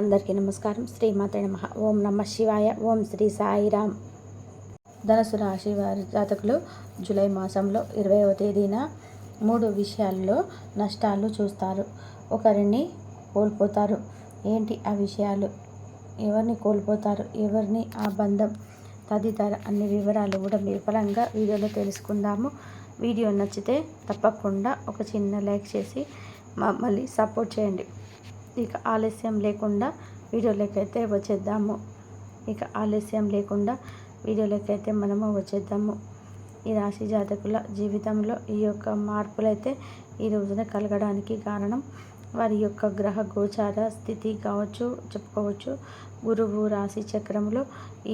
అందరికీ నమస్కారం. శ్రీమాత నమ. ఓం నమ శివాయ. ఓం శ్రీ సాయిరామ్ ధనుసు రాశి వారి జాతకులు జూలై మాసంలో ఇరవైవ తేదీన మూడు విషయాల్లో నష్టాలు చూస్తారు. ఒకరిని కోల్పోతారు. ఏంటి ఆ విషయాలు? ఎవరిని కోల్పోతారు? ఎవరిని ఆ బంధం? తదితర అన్ని వివరాలు కూడా వివరంగా వీడియోలో తెలుసుకుందాము. వీడియో నచ్చితే తప్పకుండా ఒక చిన్న లైక్ చేసి మమ్మల్ని సపోర్ట్ చేయండి. ఇక ఆలస్యం లేకుండా వీడియోలోకైతే వచ్చేద్దాము. ఇక ఆలస్యం లేకుండా వీడియోలోకైతే మనము వచ్చేద్దాము. ఈ రాశి జాతకుల జీవితంలో ఈ యొక్క మార్పులైతే ఈ రోజున కలగడానికి కారణం వారి యొక్క గ్రహ గోచార స్థితి కావచ్చు చెప్పుకోవచ్చు. గురువు రాశి చక్రంలో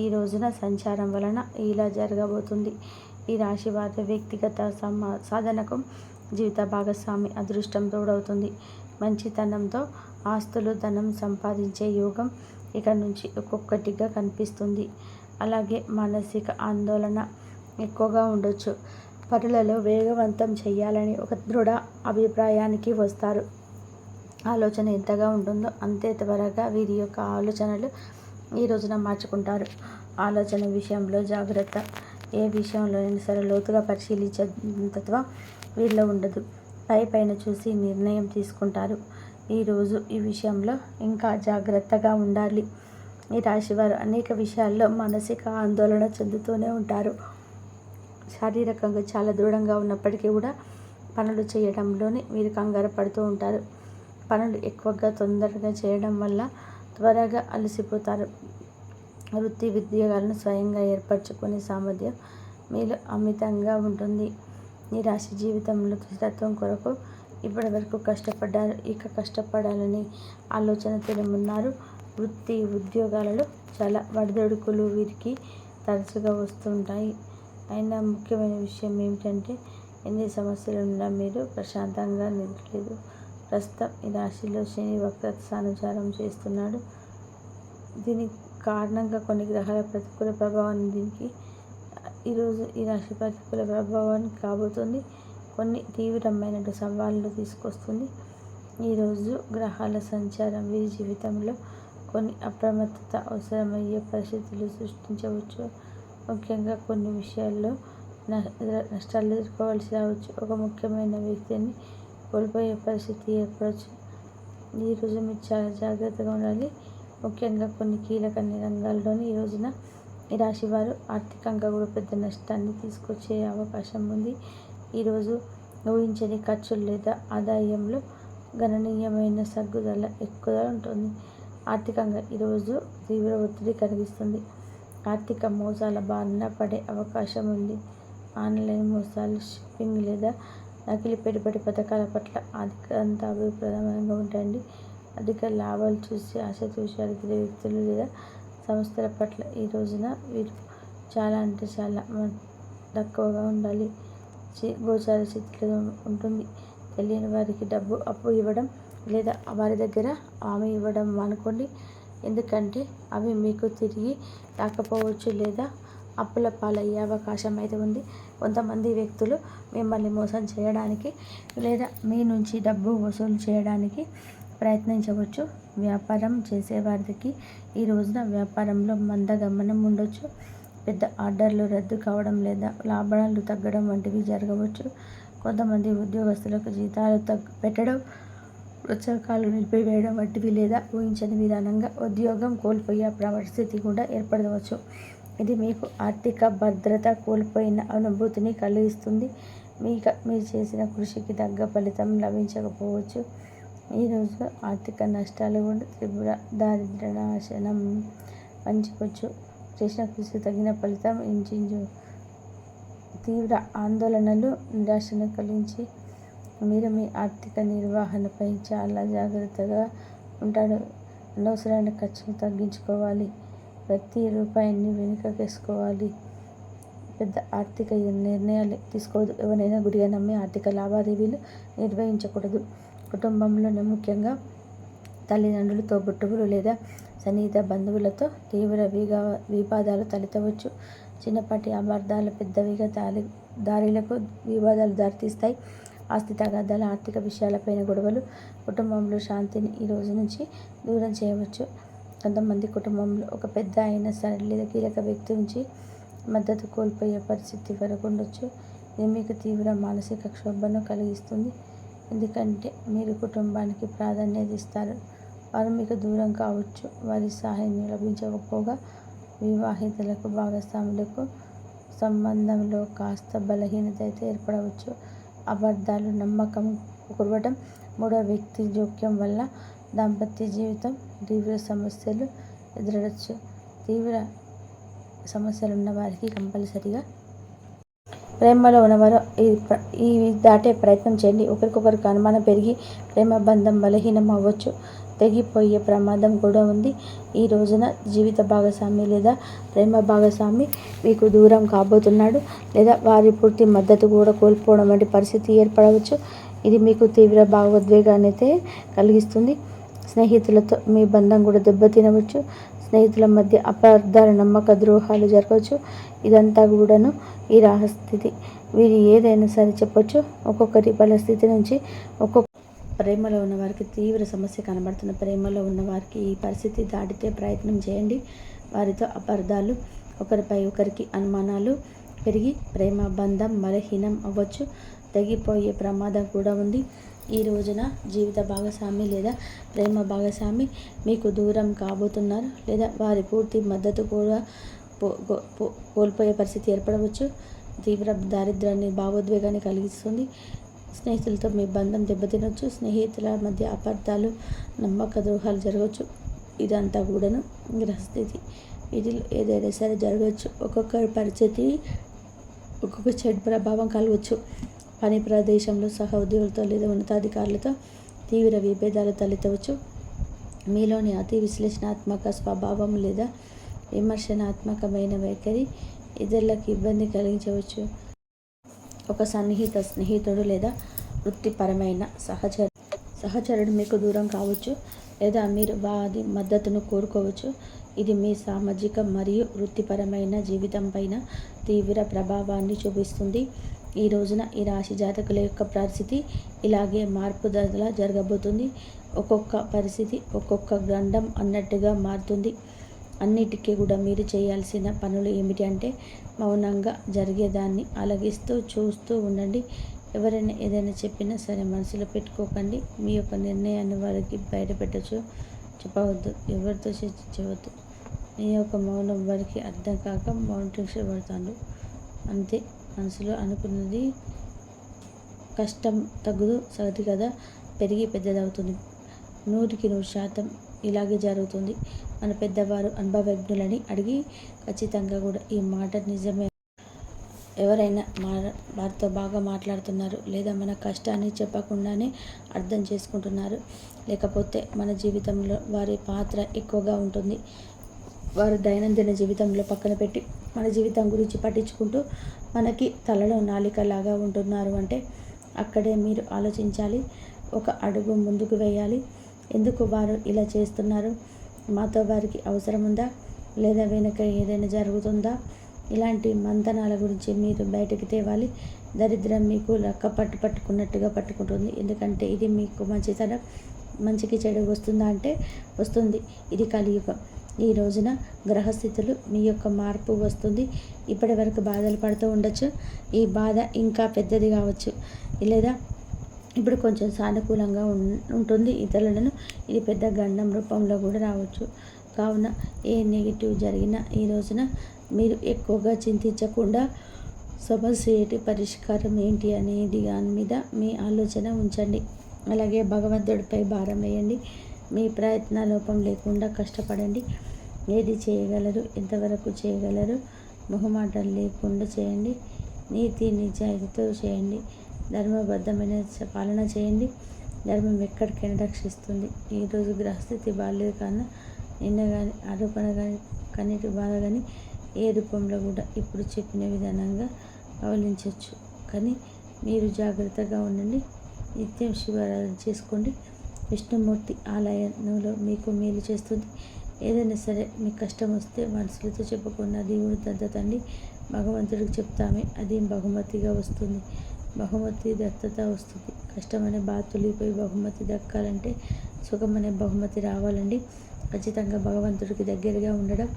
ఈ రోజున సంచారం వలన ఇలా జరగబోతుంది. ఈ రాశి వారి వ్యక్తిగత సమా సాధనకు జీవిత భాగస్వామి అదృష్టం తోడవుతుంది. మంచితనంతో ఆస్తులు ధనం సంపాదించే యోగం ఇక నుంచి ఒక్కొక్కటిగా కనిపిస్తుంది. అలాగే మానసిక ఆందోళన ఎక్కువగా ఉండొచ్చు. పనులలో వేగవంతం చేయాలని ఒక దృఢ అభిప్రాయానికి వస్తారు. ఆలోచన ఎంతగా ఉంటుందో అంతే త్వరగా వీరి యొక్క ఆలోచనలు ఈ రోజున మార్చుకుంటారు. ఆలోచన విషయంలో జాగ్రత్త. ఏ విషయంలోనైనా సరే లోతుగా పరిశీలించే తత్వం వీరిలో ఉండదు. పై పైన చూసి నిర్ణయం తీసుకుంటారు. ఈరోజు ఈ విషయంలో ఇంకా జాగ్రత్తగా ఉండాలి. ఈ రాశివారు అనేక విషయాల్లో మానసిక ఆందోళన చెందుతూనే ఉంటారు. శారీరకంగా చాలా దృఢంగా ఉన్నప్పటికీ కూడా పనులు చేయడంలోనే వీరు కంగారు పడుతూ ఉంటారు. పనులు ఎక్కువగా తొందరగా చేయడం వల్ల త్వరగా అలసిపోతారు. వృత్తి ఉద్యోగాలను స్వయంగా ఏర్పరచుకునే సామర్థ్యం మీలో అమితంగా ఉంటుంది. ఈ రాశి జీవితంలో స్థిరత్వం కొరకు ఇప్పటి వరకు కష్టపడ్డారు ఇక కష్టపడాలని ఆలోచన ఉన్నారు వృత్తి ఉద్యోగాలలో చాలా వడిదొడుకులు వీరికి తరచుగా వస్తుంటాయి. అయినా ముఖ్యమైన విషయం ఏమిటంటే ఎన్ని సమస్యలు ఉన్నా మీరు ప్రశాంతంగా నిద్రలేదు ప్రస్తుతం ఈ రాశిలో శని వక్రత సానుచారం చేస్తున్నాడు. దీనికి కారణంగా కొన్ని గ్రహాల ప్రతికూల ప్రభావం దీనికి ఈరోజు ఈ రాశి ప్రతికూల ప్రభావాన్ని కాబోతుంది. కొన్ని తీవ్రమైన సవాళ్ళు తీసుకొస్తుంది. ఈరోజు గ్రహాల సంచారం వీరి జీవితంలో కొన్ని అప్రమత్తత అవసరమయ్యే పరిస్థితులు సృష్టించవచ్చు. ముఖ్యంగా కొన్ని విషయాల్లో నష్టాలు ఎదుర్కోవాల్సి రావచ్చు. ఒక ముఖ్యమైన వ్యక్తిని కోల్పోయే పరిస్థితి ఏర్పడవచ్చు ఈరోజు మీరు చాలా జాగ్రత్తగా ఉండాలి. ముఖ్యంగా కొన్ని కీలక రంగాల్లోని ఈ రోజున ఈ రాశి వారు ఆర్థికంగా కూడా పెద్ద నష్టాన్ని తీసుకొచ్చే అవకాశం ఉంది. ఈరోజు ఊహించని ఖర్చులు లేదా ఆదాయంలో గణనీయమైన సగ్గుదల ఎక్కువగా ఉంటుంది. ఆర్థికంగా ఈరోజు తీవ్ర ఒత్తిడి కలిగిస్తుంది. ఆర్థిక మోసాల బారిన పడే అవకాశం ఉంది. ఆన్లైన్ మోసాలు షిప్పింగ్ లేదా నకిలీ పెట్టుబడి పథకాల పట్ల అధికంత అభిప్రాయంగా ఉంటాయండి. అధిక లాభాలు చూసి ఆశ చూసి అడిగే వ్యక్తులు లేదా సంస్థల పట్ల ఈ రోజున వీరు చాలా అంటే చాలా తక్కువగా ఉండాలి. గోచార స్థితిలో ఉంటుంది. తెలియని వారికి డబ్బు అప్పు ఇవ్వడం లేదా వారి దగ్గర హామీ ఇవ్వడం అనుకోండి ఎందుకంటే అవి మీకు తిరిగి రాకపోవచ్చు లేదా అప్పుల పాలయ్యే అవకాశం అయితే ఉంది. కొంతమంది వ్యక్తులు మిమ్మల్ని మోసం చేయడానికి లేదా మీ నుంచి డబ్బు వసూలు చేయడానికి ప్రయత్నించవచ్చు. వ్యాపారం చేసేవారికి ఈ రోజున వ్యాపారంలో మందగమనం ఉండొచ్చు. పెద్ద ఆర్డర్లు రద్దు కావడం లేదా లాభాలు తగ్గడం వంటివి జరగవచ్చు. కొంతమంది ఉద్యోగస్తులకు జీతాలు తగ్గు పెట్టడం ఉత్సవకాలు నిలిపివేయడం వంటివి లేదా ఊహించని విధానంగా ఉద్యోగం కోల్పోయే పరిస్థితి కూడా ఏర్పడవచ్చు. ఇది మీకు ఆర్థిక భద్రత కోల్పోయిన అనుభూతిని కలిగిస్తుంది. మీకు మీరు చేసిన కృషికి తగ్గ ఫలితం లభించకపోవచ్చు. ఈరోజు ఆర్థిక నష్టాలు కూడా త్రిపుర దారిద్ర నాశనం పంచుకోవచ్చు. చేసిన కృషి తగిన ఫలితం ఇంచుమించు తీవ్ర ఆందోళనలు నిరాశను కలిగించి మీరు మీ ఆర్థిక నిర్వహణపై చాలా జాగ్రత్తగా ఉంటాడు అనవసరమైన ఖర్చును తగ్గించుకోవాలి. ప్రతి రూపాయిని వెనుకకేసుకోవాలి. పెద్ద ఆర్థిక నిర్ణయాలు తీసుకోవద్దు. ఎవరైనా గుడిగా నమ్మి ఆర్థిక లావాదేవీలు నిర్వహించకూడదు. కుటుంబంలోనే ముఖ్యంగా తల్లిదండ్రులు తోబుట్టువులు లేదా సన్నిహిత బంధువులతో తీవ్ర విగా వివాదాలు తలెత్తవచ్చు. చిన్నపాటి అపార్థాలు పెద్దవిగా దారి దారిలకు వివాదాలు దారితీస్తాయి. ఆస్తి తగాదాలు ఆర్థిక విషయాలపైన గొడవలు కుటుంబంలో శాంతిని ఈ రోజు నుంచి దూరం చేయవచ్చు. కొంతమంది కుటుంబంలో ఒక పెద్ద అయినా సరే లేదా కీలక వ్యక్తి నుంచి మద్దతు కోల్పోయే పరిస్థితి వరకు ఉండొచ్చు. ఇది మీకు తీవ్ర మానసిక క్షోభను కలిగిస్తుంది. ఎందుకంటే మీరు కుటుంబానికి ప్రాధాన్యత ఇస్తారు. వారు మీకు దూరం కావచ్చు. వారి సహాయం లభించకపోగా వివాహితులకు భాగస్వాములకు సంబంధంలో కాస్త బలహీనత అయితే ఏర్పడవచ్చు. అబద్ధాలు నమ్మకం కురవడం మూడో వ్యక్తి జోక్యం వల్ల దాంపత్య జీవితం తీవ్ర సమస్యలు ఎదురవచ్చు. తీవ్ర సమస్యలు ఉన్న వారికి కంపల్సరిగా ప్రేమలో ఉన్నవారు ఈ ఈ దాటే ప్రయత్నం చేయండి. ఒకరికొకరికి అనుమానం పెరిగి ప్రేమ బంధం బలహీనం అవ్వచ్చు. తెగిపోయే ప్రమాదం కూడా ఉంది. ఈ రోజున జీవిత భాగస్వామి లేదా ప్రేమ భాగస్వామి మీకు దూరం కాబోతున్నాడు లేదా వారి పూర్తి మద్దతు కూడా కోల్పోవడం వంటి పరిస్థితి ఏర్పడవచ్చు. ఇది మీకు తీవ్ర భావోద్వేగాన్ని అయితే కలిగిస్తుంది. స్నేహితులతో మీ బంధం కూడా దెబ్బతినవచ్చు. స్నేహితుల మధ్య అపార్థాల నమ్మక ద్రోహాలు జరగవచ్చు. ఇదంతా కూడాను ఈ రహస్థితి వీరు ఏదైనా సరే చెప్పొచ్చు. ఒక్కొక్కరి పరిస్థితి నుంచి ఒక్కొక్క ప్రేమలో ఉన్నవారికి తీవ్ర సమస్య కనబడుతున్న ప్రేమలో ఉన్నవారికి ఈ పరిస్థితి దాటితే ప్రయత్నం చేయండి. వారితో అపార్థాలు ఒకరిపై ఒకరికి అనుమానాలు పెరిగి ప్రేమ బంధం బలహీనం అవ్వచ్చు. తెగిపోయే ప్రమాదం కూడా ఉంది. ఈ రోజున జీవిత భాగస్వామి లేదా ప్రేమ భాగస్వామి మీకు దూరం కాబోతున్నారు లేదా వారి పూర్తి మద్దతు కూడా కోల్పోయే పరిస్థితి ఏర్పడవచ్చు. తీవ్ర దారిద్ర్యాన్ని భావోద్వేగాన్ని కలిగిస్తుంది. స్నేహితులతో మీ బంధం దెబ్బతినొచ్చు. స్నేహితుల మధ్య అపార్థాలు నమ్మక ద్రోహాలు జరగవచ్చు ఇదంతా కూడాను గ్రహస్థితి. వీటిలో ఏదైనా సరే జరగవచ్చు ఒక్కొక్కరి పరిస్థితి ఒక్కొక్క చెడు ప్రభావం కలగవచ్చు పని ప్రదేశంలో సహ ఉద్యోగులతో లేదా ఉన్నతాధికారులతో తీవ్ర విభేదాలు తలెత్తవచ్చు. మీలోని అతి విశ్లేషణాత్మక స్వభావం లేదా విమర్శనాత్మకమైన వైఖరి ఇతరులకు ఇబ్బంది కలిగించవచ్చు. ఒక సన్నిహిత స్నేహితుడు లేదా వృత్తిపరమైన సహచరు సహచరుడు మీకు దూరం కావచ్చు లేదా మీరు వారి మద్దతును కోరుకోవచ్చు. ఇది మీ సామాజిక మరియు వృత్తిపరమైన జీవితం పైన తీవ్ర ప్రభావాన్ని చూపిస్తుంది. ఈ రోజున ఈ రాశి జాతకుల యొక్క పరిస్థితి ఇలాగే మార్పుదల జరగబోతుంది. ఒక్కొక్క పరిస్థితి ఒక్కొక్క గ్రంథం అన్నట్టుగా మారుతుంది. అన్నిటికీ కూడా మీరు చేయాల్సిన పనులు ఏమిటి అంటే మౌనంగా జరిగేదాన్ని అలగిస్తూ చూస్తూ ఉండండి. ఎవరైనా ఏదైనా చెప్పినా సరే మనసులో పెట్టుకోకండి. మీ యొక్క నిర్ణయాన్ని వారికి బయటపెట్టచ్చు. చెప్పవద్దు ఎవరితో చర్చించవద్దు. మీ యొక్క మౌనం వారికి అర్థం కాక మౌన టెన్షన్ పడతాడు అంతే మనసులో అనుకున్నది కష్టం తగ్గుదు సగతి కదా పెరిగి పెద్దదవుతుంది. నూటికి నూరు శాతం ఇలాగే జరుగుతుంది. మన పెద్దవారు అనుభవజ్ఞులని అడిగి ఖచ్చితంగా కూడా ఈ మాట నిజమే. ఎవరైనా మా వారితో బాగా మాట్లాడుతున్నారు లేదా మన కష్టాన్ని చెప్పకుండానే అర్థం చేసుకుంటున్నారు. లేకపోతే మన జీవితంలో వారి పాత్ర ఎక్కువగా ఉంటుంది. వారు దైనందిన జీవితంలో పక్కన పెట్టి మన జీవితం గురించి పట్టించుకుంటూ మనకి తలలో నాలికలాగా ఉంటున్నారు అంటే అక్కడే మీరు ఆలోచించాలి. ఒక అడుగు ముందుకు వేయాలి. ఎందుకు వారు ఇలా చేస్తున్నారు? మాతో వారికి అవసరం ఉందా లేదా వెనుక ఏదైనా జరుగుతుందా? ఇలాంటి మంతనాల గురించి మీరు బయటకు తేవాలి. దరిద్రం మీకు లక్క పట్టు పట్టుకున్నట్టుగా పట్టుకుంటుంది. ఎందుకంటే ఇది మీకు మంచితనం మంచికి చెడు వస్తుందా అంటే వస్తుంది. ఇది కలియుగం. ఈ రోజున గ్రహస్థితులు మీ యొక్క మార్పు వస్తుంది. ఇప్పటి వరకు బాధలు పడుతూ ఉండొచ్చు. ఈ బాధ ఇంకా పెద్దది కావచ్చు. లేదా ఇప్పుడు కొంచెం సానుకూలంగా ఉంటుంది ఇతరులను. ఇది పెద్ద గండం రూపంలో కూడా రావచ్చు. కావున ఏ నెగిటివ్ జరిగినా ఈ రోజున మీరు ఎక్కువగా చింతించకుండా సమస్య ఏంటి పరిష్కారం ఏంటి అనేది దాని మీద మీ ఆలోచన ఉంచండి. అలాగే భగవంతుడిపై భారం వేయండి. మీ ప్రయత్న లోపం లేకుండా కష్టపడండి. ఏది చేయగలరు ఎంతవరకు చేయగలరు మొహమాటం లేకుండా చేయండి. నీతి నిజాయితీతో చేయండి. ధర్మబద్ధమైన పాలన చేయండి. ధర్మం ఎక్కడికైనా రక్షిస్తుంది. ఈరోజు గ్రహస్థితి బాగాలేదు కన్నా నిన్న కానీ ఆరోపణ కానీ కన్నీటి బాధ కానీ ఏ రూపంలో కూడా ఇప్పుడు చెప్పిన విధానంగా అవలించవచ్చు కానీ మీరు జాగ్రత్తగా ఉండండి. నిత్యం శివారాధన చేసుకోండి. విష్ణుమూర్తి ఆలయంలో మీకు మేలు చేస్తుంది. ఏదైనా సరే మీకు కష్టం వస్తే మనసులతో చెప్పకుండా దేవుడు దద్దతండి భగవంతుడికి చెప్తామే. అది బహుమతిగా వస్తుంది. బహుమతి దత్తత వస్తుంది. కష్టమనే బాధ తొలిగిపోయి బహుమతి దక్కాలంటే సుఖమనే బహుమతి రావాలండి. ఖచ్చితంగా భగవంతుడికి దగ్గరగా ఉండడం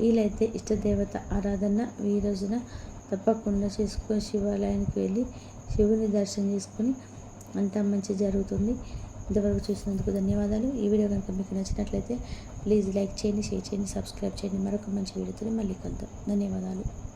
వీలైతే ఇష్టదేవత ఆరాధన ఈ రోజున తప్పకుండా చేసుకొని శివాలయానికి వెళ్ళి శివుని దర్శనం చేసుకొని అంతా మంచి జరుగుతుంది. ఇంతవరకు చూసినందుకు ధన్యవాదాలు. ఈ వీడియో కనుక మీకు నచ్చినట్లయితే ప్లీజ్ లైక్ చేయండి షేర్ చేయండి సబ్స్క్రైబ్ చేయండి. మరొక మంచి వీడియోతో మళ్ళీ కలుద్దాం. ధన్యవాదాలు.